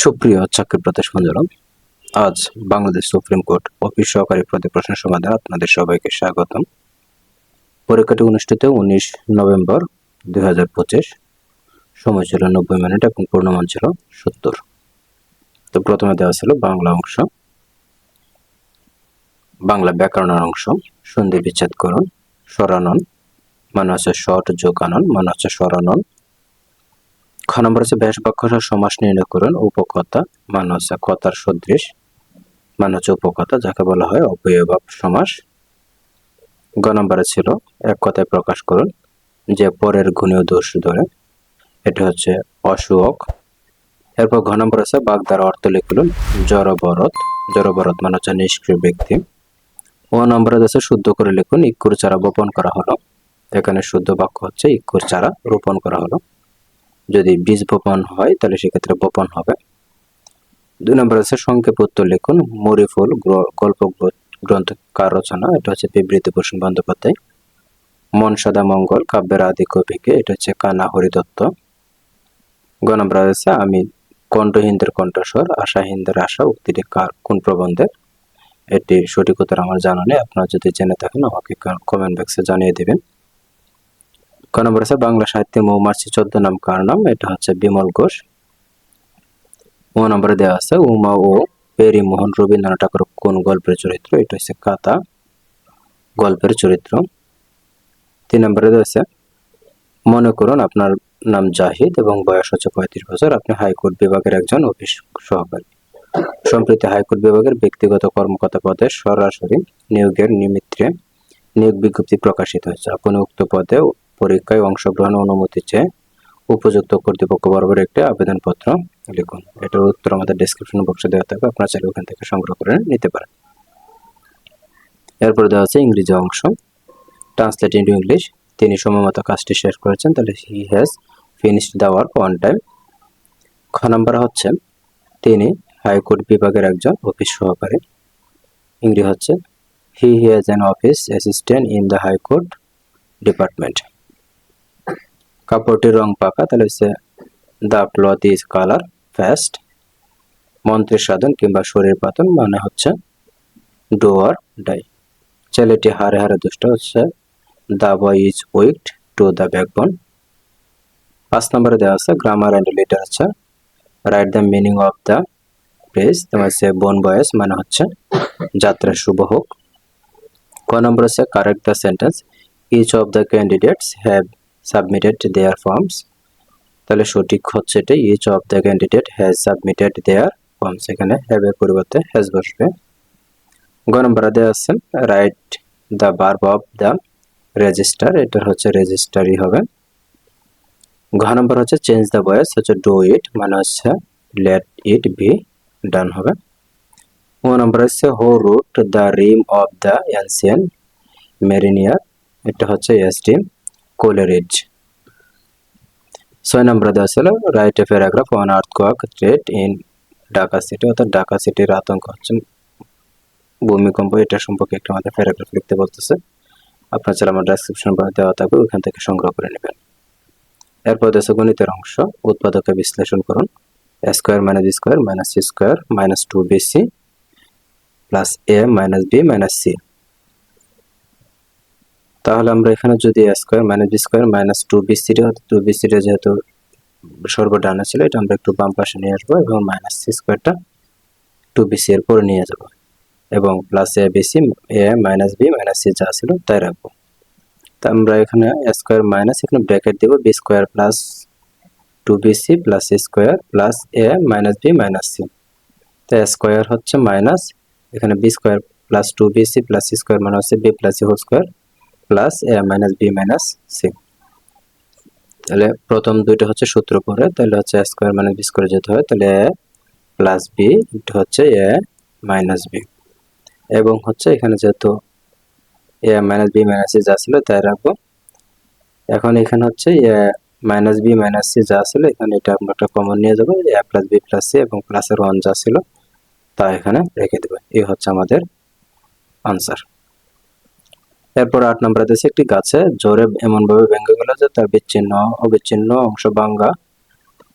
সুপ্রিয় চাকরি প্রত্যাশ আজ বাংলাদেশ সুপ্রিম কোর্ট অফিস সহকারী পদে প্রশ্ন সমাধান আপনাদের সবাইকে স্বাগতম। পরীক্ষাটি অনুষ্ঠিত উনিশ নভেম্বর দুই হাজার পঁচিশ, সময় ছিল নব্বই মিনিট এবং পূর্ণমান ছিল সত্তর। তো প্রথমে দেওয়া ছিল বাংলা অংশ। বাংলা ব্যাকরণের অংশ, সন্ধি বিচ্ছেদ করুন সরানন মানে হচ্ছে শর্ট যোগানন মানে হচ্ছে সরানন খ নম্বর হচ্ছে ব্যাস বাক্যসার সমাস নির্ণয় করুন, উপকথা মানে হচ্ছে কথার সদৃশ মানে হচ্ছে উপকথা, যাকে বলা হয় অবয়ভাব সমাস। গ নম্বরে ছিল এক কথায় প্রকাশ করুন, যে পরের গুণীয় দোষ ধরে, এটা হচ্ছে অসুখ এরপর ঘ নম্বর আছে বাগদার অর্থ লিখুন জড়বরত জড়বরত মানে হচ্ছে নিষ্ক্রিয় ব্যক্তি। ও নম্বরে আছে শুদ্ধ করে লিখুন ইক্ষুর চারা বপন করা হলো, এখানে শুদ্ধ বাক্য হচ্ছে ইক্ষুর চারা রোপণ করা হলো। যদি বীজ বপন হয়, তাহলে সেক্ষেত্রে বপন হবে। দুই নম্বর আছে সংক্ষেপ উত্তর লিখুন, মরিফুল গল্প গ্রন্থ কার রচনা, এটা হচ্ছে বিবৃতিভূষণ বন্দ্যোপাধ্যায়। মন সদা মঙ্গল, কাব্যের আদি কবিকে এটা হচ্ছে কানা হরিদত্ত। গ নম্বর আছে আমি কণ্ঠহীনদের কণ্ঠস্বর আশাহীনদের আশা, উক্তিটি কার, কোন প্রবন্ধের? এটি সঠিক উত্তর আমার জানা নেই, আপনারা যদি জেনে থাকেন, আমাকে কমেন্ট বক্সে জানিয়ে দেবেন। ক নম্বর আছে? বাংলা সাহিত্যে মৌমাছি চোদ্দ নাম কার নাম? এটা হচ্ছে বিমল ঘোষ। ও নম্বরে দেওয়া আছে, উমা ও পেরি মোহন রবীন্দ্রনাথ ঠাকুর কোন গল্পের চরিত্র? এটা হচ্ছে কাতা গল্পের চরিত্র। তিন নম্বরে দেওয়া আছে, মনে করুন আপনার নাম জাহিদ এবং বয়স হচ্ছে পঁয়ত্রিশ বছর। আপনি হাইকোর্ট বিভাগের একজন অফিস সহকারী। সম্প্রতি হাইকোর্ট বিভাগের ব্যক্তিগত কর্মকর্তা পদে সরাসরি নিয়োগের নিমিত্তে নিয়োগ বিজ্ঞপ্তি প্রকাশিত হয়েছে। আপনি উক্ত পদে পরীক্ষায় অংশগ্রহণ অনুমতি চেয়ে উপযুক্ত কর্তৃপক্ষ বরাবর একটি আবেদনপত্র লিখুন। এটার উত্তর আমাদের ডিসক্রিপশন বক্সে দেওয়া থাকবে। আপনারা চাইলে ওখান থেকে সংগ্রহ করে নিতে পারেন। এরপর দেওয়া আছে ইংরেজি অংশ। ট্রান্সলেট ইন্টু ইংলিশ তিনি সময়মতো কাজটি শেষ করেছেন, তাহলে he has finished the work on time খ নাম্বার হচ্ছে, তিনি হাইকোর্ট বিভাগের একজন অফিস সহকারী। ইংরেজি হচ্ছে he has an office assistant in the High Court department কাপড়টির রং পাকা, তাহলে হচ্ছে the cloth is colour fast মন্ত্রের সাধন কিংবা শরীর পাতন মানে হচ্ছে ডোয়ার ডাই ছেলেটি হারে হারে দুষ্ট হচ্ছে the boy is wicked to the backbone পাঁচ নম্বরে দেওয়া আছে গ্রামার অ্যান্ড হচ্ছে write the meaning of the place তোমার হচ্ছে বোন বয়েস মানে হচ্ছে যাত্রা শুভ হোক। ক নম্বর হচ্ছে correct the sentence each of the candidates have submitted their forms তাহলে সঠিক হচ্ছে এটা each of the candidate has submitted their forms এখানে হ্যাভ এর পরিবর্তে হ্যাজ বসবে। গ নম্বর দেওয়া আছে write the verb of the register এটার হচ্ছে রেজিস্টারই হবে। ঘ নম্বর হচ্ছে চেঞ্জ দ্য ভয়েস হচ্ছে ডু ইট মানে হচ্ছে লেট ইট বি ডান হবে। ও নম্বর হচ্ছে who wrote the rime of the ancient mariner এটা হচ্ছে এসটি কোলেরিজ ছয় নম্বর দেওয়া ছিল write a paragraph on earthquake threat in Dhaka city অর্থাৎ ঢাকা সিটির আতঙ্ক হচ্ছে ভূমিকম্প, এটা সম্পর্কে একটা আমাদের প্যারাগ্রাফ লিখতে বলতেছে। আপনার চাইলে আমার ডেসক্রিপশন দেওয়া থাকবে, ওইখান থেকে সংগ্রহ করে নেবেন। এরপর দেশে গণিতের অংশ, উৎপাদকে বিশ্লেষণ করুন। Square minus square minus C square minus two B C plus A minus B minus C তাহলে আমরা এখানে যদি square minus B square minus two B সিটা টু বি সিটা যেহেতু সর্বডানে ছিল, এটা আমরা একটু বাম পাশে নিয়ে আসব এবং মাইনাস সি স্কোয়ারটা টু বি সি এর পরে নিয়ে যাব এবং plus A B C A minus B minus C যা ছিল তাই রাখব। তা আমরা এখানে স্কোয়ার মাইনাস এখানে ব্র্যাকেট দেবো B square plus two B C plus C square plus A minus B minus C তো স্কোয়ার হচ্ছে মাইনাস এখানে B square plus two B C plus C square মানে হচ্ছে B plus C whole square plus A minus B minus C তাহলে প্রথম দুইটা হচ্ছে সূত্র পরে তাহলে হচ্ছে স্কোয়ার মাইনাস বি স্কোয়ার যেতে হয়, তাহলে এ প্লাস বি হচ্ছে এ মাইনাস বি এবং হচ্ছে এখানে যেহেতু A minus B minus C যা ছিল তাই রাখব। এখন এখানে হচ্ছে A minus B minus C যা ছিল, এখানে এটা আমরা একটা কমন নিয়ে যাব A plus B plus C এবং প্লাসের ওয়ান যা ছিল, তা এখানে রেখে দেবো। এই হচ্ছে আমাদের আনসার এরপর আট নম্বর দেশে একটি গাছে জোরে এমনভাবে ভেঙে গেল যে তার বিচ্ছিন্ন, অবিচ্ছিন্ন অংশ ভাঙ্গা,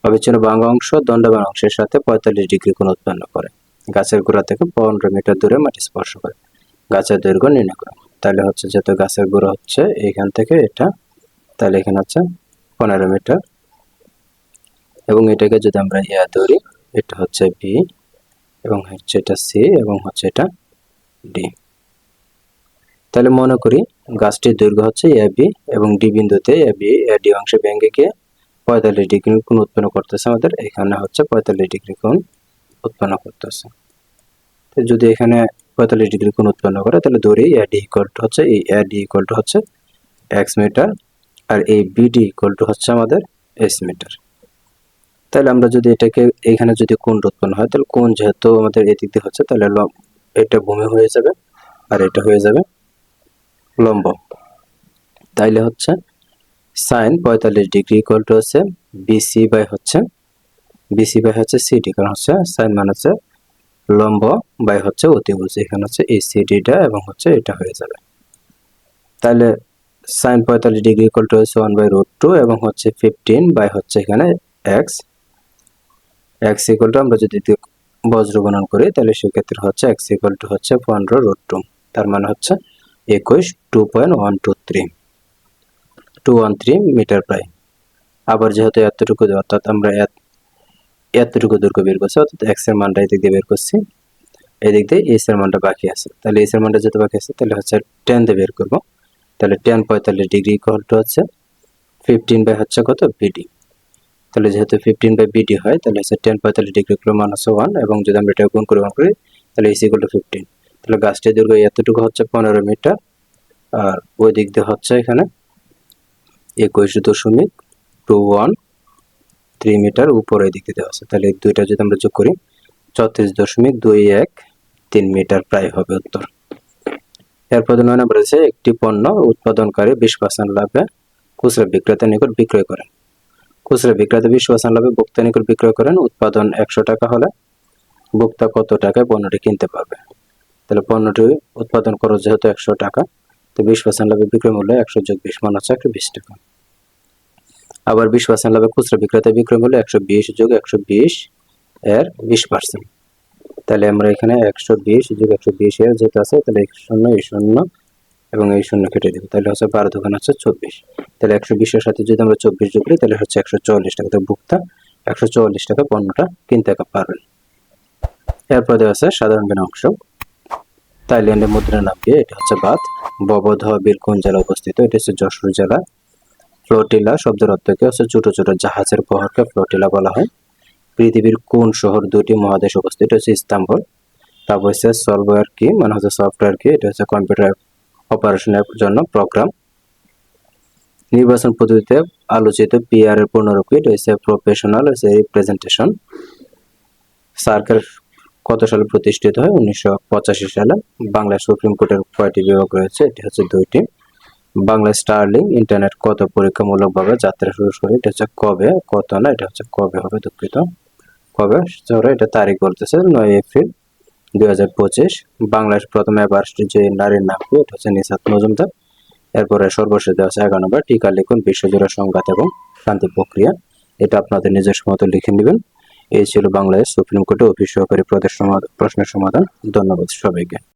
অবিচ্ছিন্ন বাঙ্গ অংশ দণ্ডবান অংশের সাথে পঁয়তাল্লিশ ডিগ্রি কোণ উৎপন্ন করে। গাছের গোড়া থেকে পনেরো মিটার দূরে মাটি স্পর্শ করে। গাছের দৈর্ঘ্য নির্ণয় করে। তাহলে হচ্ছে যেহেতু গাছের গোড়া হচ্ছে এইখান থেকে এটা, তাহলে এখানে হচ্ছে পনেরো মিটার। এবং এটাকে যদি আমরা ইয়া ধরি, এটা হচ্ছে বি এবং হচ্ছে এটা সি এবং হচ্ছে এটা ডি তাহলে মনে করি গাছটির দৈর্ঘ্য হচ্ছে এ বি এবং ডি বিন্দুতে এ বি, এ ডি অংশে ভেঙে গিয়ে পঁয়তাল্লিশ ডিগ্রি কোণ উৎপন্ন করতেছে আমাদের। এখানে হচ্ছে পঁয়তাল্লিশ ডিগ্রি কোণ উৎপন্ন করতেছে। তো যদি এখানে পঁয়তাল্লিশ ডিগ্রি কোণ উৎপন্ন করে, তাহলে ধরি এ ডি ইকুয়াল টু হচ্ছে এই, এ ডি ইকুয়াল টু হচ্ছে এক্স মিটার আর এই বিডি ইকুয়াল টু হচ্ছে আমাদের এস মিটার তাহলে আমরা যদি এটাকে, এখানে যদি কোণ উৎপন্ন হয়, তাহলে কোণ যেহেতু আমাদের এদিক দিয়ে হচ্ছে, তাহলে এটা ভূমি হয়ে যাবে আর এটা হয়ে যাবে লম্ব। তাইলে হচ্ছে সাইন পঁয়তাল্লিশ ডিগ্রি ইকুয়াল টু হচ্ছে বিসি বাই হচ্ছে বিসি বাই হচ্ছে সিডি কারণ হচ্ছে সাইন মানে হচ্ছে লম্ব বাই হচ্ছে অতিভুজ, এখানে হচ্ছে এই সিডিটা এবং হচ্ছে এটা হয়ে যাবে। তাহলে সাইন পঁয়তাল্লিশ ডিগ্রি ইকুয়াল টু হচ্ছে ওয়ান বাই রুট টু এবং হচ্ছে ফিফটিন বাই হচ্ছে এখানে এক্স এক্স ইকুয়াল টু আমরা যদি বজ্র গণন করি তাহলে সেক্ষেত্রে হচ্ছে এক্স ইকুয়াল টু হচ্ছে পনেরো রুট টু তার মানে হচ্ছে একুশ, two point one two three. Two one three metre প্রায়। আবার যেহেতু এতটুকু অর্থাৎ আমরা এত- এতটুকু দৈর্ঘ্য বের করছি, অর্থাৎ এক্সের মানটা এদিক দিয়ে বের করছি এদিক দিয়ে এস এর মানটা বাকি আছে। তাহলে এস এর মানটা যেহেতু বাকি আছে, তাহলে হচ্ছে টেন দিয়ে বের করব। তাহলে টেন পঁয়তাল্লিশ ডিগ্রি ইকুয়াল টু হচ্ছে ফিফটিন বাই হচ্ছে কত? বিডি তাহলে যেহেতু ফিফটিন বাই বিডি হয়, তাহলে হচ্ছে টেন পঁয়তাল্লিশ ডিগ্রি মান হচ্ছে ওয়ান এবং যদি আমরা এটা গুণ করে, গুণ করি, তাহলে এস ইকুয়াল ফিফটিন তাহলে গাছটির দৈর্ঘ্য এতটুকু হচ্ছে পনেরো মিটার। আর ওই দিক দিয়ে হচ্ছে এখানে একুশ দশমিক টু ওয়ান থ্রি মিটার উপরে দিক দেওয়া আছে। তাহলে দুইটা যদি আমরা যোগ করি, চৌত্রিশ দশমিক দুই এক তিন মিটার প্রায় হবে উত্তর। এরপর নয় নম্বর আছে একটি পণ্য উৎপাদনকারী বিশ পার্সেন্ট লাভে খুচরা বিক্রেতার নিকট বিক্রয় করেন। খুচরা বিক্রেতা বিশ পার্সেন্ট লাভে ভোক্তা নিকট বিক্রয় করেন, উৎপাদন একশো টাকা হলে ভোক্তা কত টাকায় পণ্যটি কিনতে পারবে? তাহলে পণ্যটি উৎপাদন খরচ যেহেতু একশো টাকা, তো বিশ পার্সেন্ট লাভে বিক্রয় মূল্য একশো যোগ বিশ মান হচ্ছে একশো বিশ টাকা। আবার বিশ পার্সেন্ট লাভে খুচরা বিক্রেতা বিক্রয় মূল্য একশো বিশ যোগ একশো বিশ এর বিশ পার্সেন্ট তাহলে আমরা এখানে একশো বিশ যোগ একশো বিশ এর যেটা আছে, তাহলে এই শূন্য এই শূন্য এবং এই শূন্য কেটে দেবো। তাহলে হচ্ছে বারো দোকান হচ্ছে চব্বিশ। তাহলে একশো বিশের সাথে যদি আমরা চব্বিশ যোগ করি, তাহলে হচ্ছে একশো চুয়াল্লিশ টাকা। তো ভোক্তা একশো চুয়াল্লিশ টাকা পণ্যটা কিনতে পারবেন এরপর দেওয়া আছে সাধারণ জ্ঞান অংশ। থাইল্যান্ডের মুদ্রা নাম কি এটা হচ্ছে বাদ ববধ বিল কোন জেলা অবস্থিত, এটা হচ্ছে যশোর জেলা। ফ্লোটিলা শব্দের অর্থ কি? হচ্ছে ছোট ছোট জাহাজের বহরকে ফ্লোটিলা বলা হয়। পৃথিবীর কোন শহর দুটি মহাদেশ অবস্থিত? এটা হচ্ছে ইস্তাম্বুল। তারপর হচ্ছে সফটওয়্যার কি? মানে হচ্ছে সফটওয়্যার কি? এটা হচ্ছে কম্পিউটার অপারেশনের জন্য প্রোগ্রাম। নির্বাচন পদ্ধতিতে আলোচিত পিআর এর পূর্ণরূপ এটা হচ্ছে প্রফেশনাল রিপ্রেজেন্টেশন সার্কেল কত সালে প্রতিষ্ঠিত হয়? উনিশশো পঁচাশি সালে বাংলা সুপ্রিম কোর্টের কয়টি বিভাগ রয়েছে? এটি হচ্ছে দুইটি। বাংলা স্টারলিং ইন্টারনেট কত পরীক্ষামূলকভাবে যাত্রা শুরু করে? এটা হচ্ছে কবে? কত না? এটা হচ্ছে কবে হবে? দুঃখিত। কবে? এটা তারিখ বলতেছে নয় এপ্রিল দুই হাজার পঁচিশ। বাংলাদেশ প্রথম এবার যে নারীর নাম, এটা হচ্ছে নিসাত মজুমদার। এরপরে সর্বশেষ দেওয়া আছে এগারো নম্বর। টিকা লিখুন, বিশ্বজোড়া সংঘাত এবং শান্তি প্রক্রিয়া। এটা আপনাদের নিজস্ব মতো লিখে নেবেন। এই ছিল বাংলাদেশ সুপ্রিম কোর্টে অফিস সহকারী প্রশ্নের সমাধান। ধন্যবাদ সবাইকে।